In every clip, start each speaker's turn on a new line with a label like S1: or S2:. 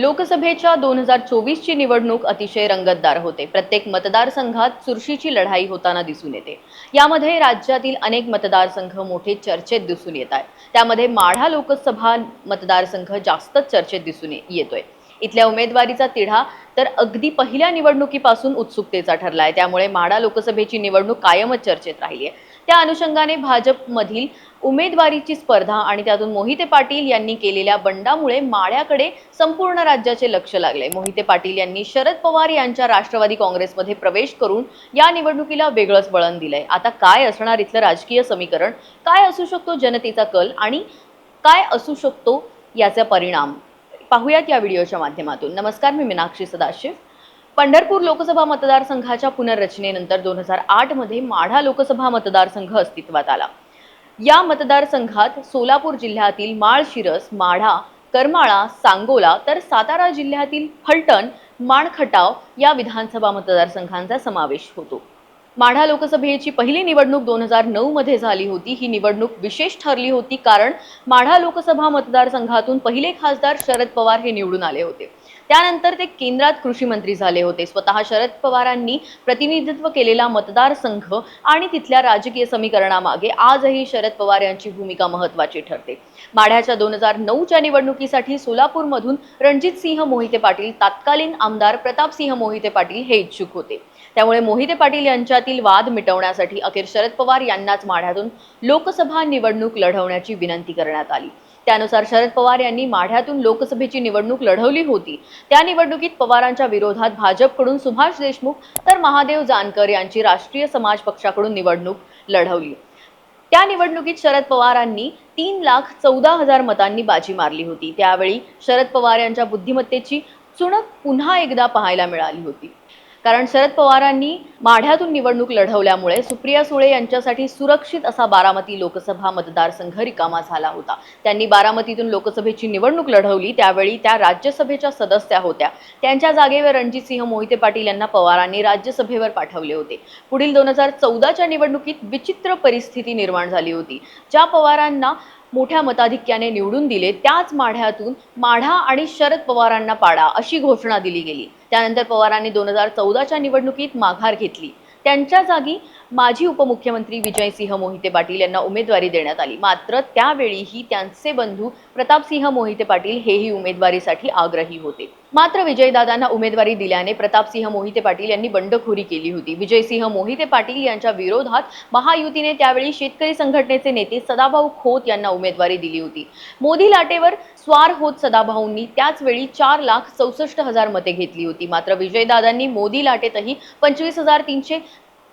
S1: लोकसभेच्या दोन हजार चोवीसची निवडणूक अतिशय रंगतदार होते. प्रत्येक मतदारसंघात चुरशीची लढाई होताना दिसून येते. यामध्ये राज्यातील अनेक मतदारसंघ मोठे चर्चेत दिसून येत आहेत. त्यामध्ये माढा लोकसभा मतदारसंघ जास्तच चर्चेत दिसून ये- येतोय. इथल्या उमेदवारीचा तिढा तर अगदी पहिल्या निवडणुकीपासून उत्सुकतेचा ठरलाय. त्यामुळे माडा लोकसभेची निवडणूक कायमच चर्चेत राहिली आहे त्या अनुषंगाने भाजपमधील उमेदवारीची स्पर्धा आणि त्यातून मोहिते पाटील यांनी केलेल्या बंडामुळे माळ्याकडे संपूर्ण राज्याचे लक्ष लागले मोहिते पाटील यांनी शरद पवार यांच्या राष्ट्रवादी काँग्रेसमध्ये प्रवेश करून या निवडणुकीला वेगळंच वळण दिलंय. आता काय असणार इथलं राजकीय समीकरण? काय असू शकतो जनतेचा कल आणि काय असू शकतो याचा परिणाम? पाहूयात या व्हिडिओच्या माध्यमातून. नमस्कार मी मीनाक्षी सदाशिव. पंढरपूर लोकसभा मतदारसंघाच्या पुनर्रचनेनंतर दोन हजार आठमध्ये माढा लोकसभा मतदारसंघ अस्तित्वात आला. या मतदारसंघात सोलापूर जिल्ह्यातील माळशिरस माढा करमाळा सांगोला तर सातारा जिल्ह्यातील फलटण माणखटाव या विधानसभा मतदारसंघांचा समावेश होतो. माढा लोकसभेची पहिली निवडणूक दोन हजार नऊ मध्ये झाली होती. ही निवडणूक विशेष ठरली होती कारण माढा लोकसभा मतदारसंघातून पहिले खासदार शरद पवार हे निवडून आले होते. त्यानंतर ते केंद्रात कृषी मंत्री झाले होते. स्वतः शरद पवारांनी प्रतिनिधित्व केलेला मतदारसंघ आणि तिथल्या राजकीय समीकरणामागे आजही शरद पवार यांची भूमिका महत्वाची ठरते. माढ्याच्या दोन हजार नऊच्या निवडणुकीसाठी सोलापूरमधून रणजित सिंह मोहिते पाटील तत्कालीन आमदार प्रतापसिंह मोहिते पाटील हे इच्छुक होते. त्यामुळे मोहिते पाटील यांच्यातील वाद मिटवण्यासाठी अखेर शरद पवार यांनाच माढ्यातून लोकसभा निवडणूक लढवण्याची विनंती करण्यात आली. त्यानुसार शरद पवार यांनी माढ्यातून लोकसभेची निवडणूक लढवली होती. त्या निवडणुकीत पवारांच्या विरोधात भाजपकडून सुभाष देशमुख तर महादेव जानकर यांची राष्ट्रीय समाज पक्षाकडून निवडणूक लढवली. त्या निवडणुकीत शरद पवारांनी तीन लाख चौदा हजार मतांनी बाजी मारली होती. त्यावेळी शरद पवार यांच्या बुद्धिमत्तेची चुणक पुन्हा एकदा पाहायला मिळाली होती. कारण शरद पवारांनी माढ्यातून निवडणूक लढवल्यामुळे सुप्रिया सुळे यांच्यासाठी सुरक्षित असा बारामती लोकसभा मतदारसंघ रिकामा झाला होता. त्यांनी बारामतीतून लोकसभेची निवडणूक लढवली त्यावेळी त्या राज्यसभेच्या सदस्या होत्या. त्यांच्या जागेवर रणजितसिंह मोहिते पाटील यांना पवारांनी राज्यसभेवर पाठवले होते. पुढील दोन हजार चौदाच्या निवडणुकीत विचित्र परिस्थिती निर्माण झाली होती. ज्या पवारांना मोठ्या मताधिक्याने निवडून दिले त्याच माढ्यातून माढा आणि शरद पवारांना पाडा अशी घोषणा दिली गेली. त्यानंतर पवारांनी दोन हजार चौदाच्या निवडणुकीत माघार घेतली. त्यांच्या जागी माजी उपमुख्यमंत्री विजयसिंह मोहिते पाटील यांना उमेदवारी देण्यात आली. मात्र त्यावेळीही त्यांचे बंधू प्रतापसिंह मोहिते पाटील हेही उमेदवारीसाठी आग्रही होते. मात्र विजयदादांना उमेदवारी दिल्याने प्रतापसिंह मोहिते पाटील यांनी बंडखोरी केली होती. विजयसिंह मोहिते पाटील यांच्या विरोधात महायुतीने त्यावेळी शेतकरी संघटनेचे नेते सदाभाऊ खोत यांना उमेदवारी दिली होती. मोदी लाटेवर स्वार होत सदाभाऊंनी त्याच वेळी चार लाख चौसष्ट हजार मते घेतली होती. मात्र विजयदादांनी मोदी लाटेतही पंचवीस हजार तीनशे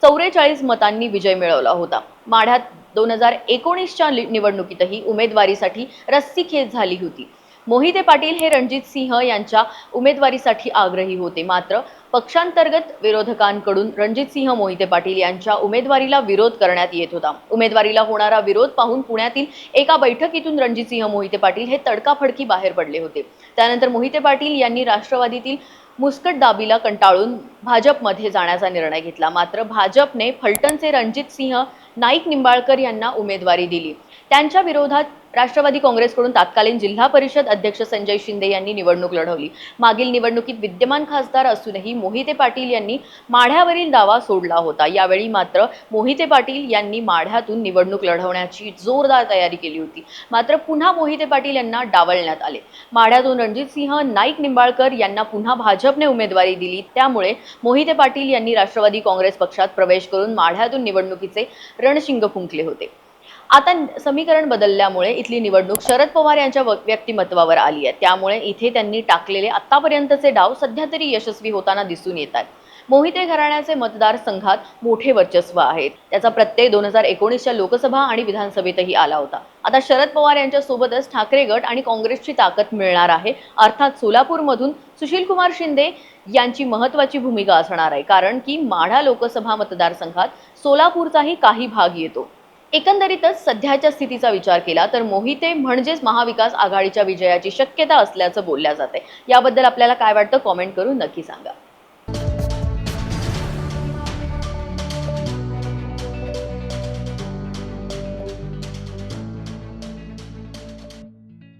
S1: चौवेचाळीस मतांनी विजय मिळवला होता. माढ्यात दोन हजार एकोणीसच्या निवडणुकीतही उमेदवारीसाठी रस्सीखेच झाली होती. मोहिते पाटील हे रणजित सिंह यांच्या उमेदवारीसाठी आग्रही होते. मात्र पक्षांतर्गत विरोधकांकडून रणजित सिंह मोहिते पाटील यांच्या उमेदवारीला विरोध करण्यात येत होता. उमेदवारीला होणारा विरोध पाहून पुण्यातील एका बैठकीतून रणजित सिंह मोहिते पाटील हे तडकाफडकी बाहेर पडले होते. त्यानंतर मोहिते पाटील यांनी राष्ट्रवादीतील मुस्कट दाबीला कंटाळून भाजपमध्ये जाण्याचा निर्णय घेतला. मात्र भाजपने फलटणचे रणजित सिंह नाईक निंबाळकर यांना उमेदवारी दिली. त्यांच्या विरोधात राष्ट्रवादी काँग्रेसकडून तत्कालीन जिल्हा परिषद अध्यक्ष संजय शिंदे यांनी निवडणूक लढवली. मागील निवडणुकीत विद्यमान खासदार असूनही मोहिते पाटील यांनी माढ्यावरील दावा सोडला होता. यावेळी मात्र मोहिते पाटील यांनी माढ्यातून निवडणूक लढवण्याची जोरदार तयारी केली होती. मात्र पुन्हा मोहिते पाटील यांना डावलण्यात आले. माढ्यातून रणजितसिंह नाईक निंबाळकर यांना पुन्हा भाजपने उमेदवारी दिली. त्यामुळे मोहिते पाटील यांनी राष्ट्रवादी काँग्रेस पक्षात प्रवेश करून माढ्यातून निवडणुकीचे रणशिंग फुंकले होते. आता समीकरण बदलल्यामुळे इथली निवडणूक शरद पवार यांच्या व- व्यक्तिमत्वावर आली आहे. त्यामुळे इथे त्यांनी टाकलेले आतापर्यंतचे डाव सध्या तरी यशस्वी होताना दिसून येतात मोहिते घराण्याचे मतदारसंघात मोठे वर्चस्व आहेत त्याचा प्रत्यय दोन हजार एकोणीसच्या लोकसभा आणि विधानसभेतही आला होता. आता शरद पवार यांच्या सोबतच ठाकरे गट आणि काँग्रेसची ताकद मिळणार आहे. अर्थात सोलापूरमधून सुशीलकुमार शिंदे यांची महत्वाची भूमिका असणार आहे. कारण की माढा लोकसभा मतदारसंघात सोलापूरचाही काही भाग येतो. एकंदरीतच सध्याच्या स्थितीचा विचार केला तर मोहिते म्हणजेच महाविकास आघाडीच्या विजयाची शक्यता असल्याचं बोलल्या जाते याबद्दल आपल्याला काय वाटतं कॉमेंट करून नक्की सांगा.